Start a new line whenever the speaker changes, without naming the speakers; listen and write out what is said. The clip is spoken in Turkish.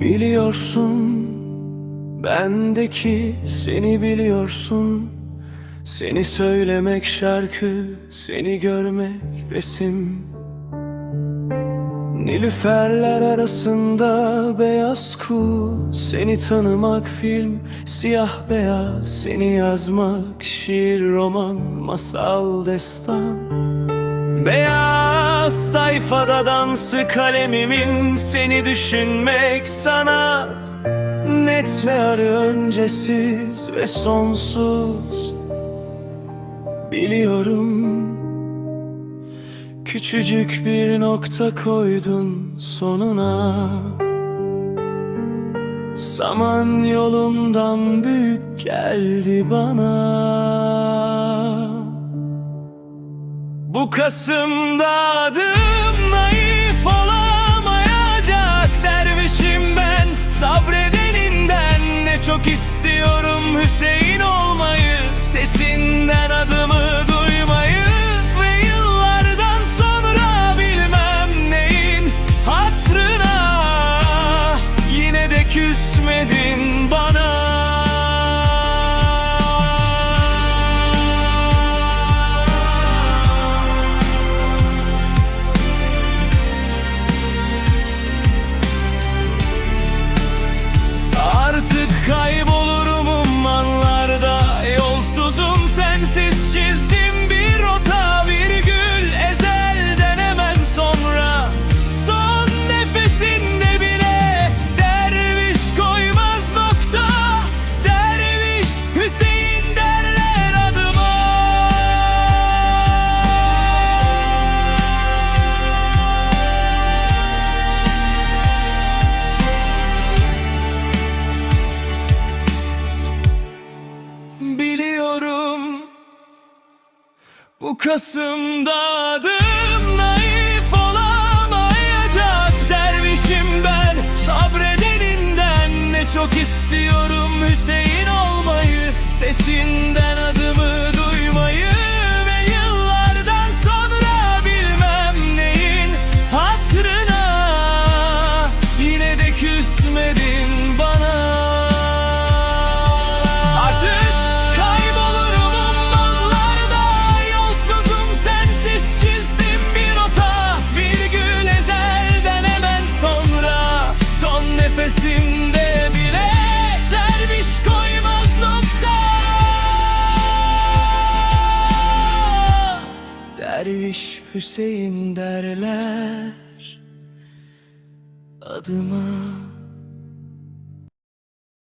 Biliyorsun bendeki seni biliyorsun. Seni söylemek şarkı, seni görmek resim. Nilüferler arasında beyaz kuğu Seni tanımak film, siyah beyaz Seni yazmak şiir, roman, masal, destan. Beyaz sayfada dansı kalemimin Seni düşünmek sanat. Net ve arı öncesiz ve sonsuz. Biliyorum Küçücük bir nokta koydun sonuna. Saman yolumdan büyük geldi bana Bu Kasım'da adım naif olamayacak Dervişim ben. Sabredeninden Ne çok istiyorum Hüseyin olmayı. Sesinden bu Kasım'da adım naif olamayacak Dervişim ben. Sabredeninden Ne çok istiyorum Hüseyin olmayı Sesinden Derviş Hüseyin derler. Adıma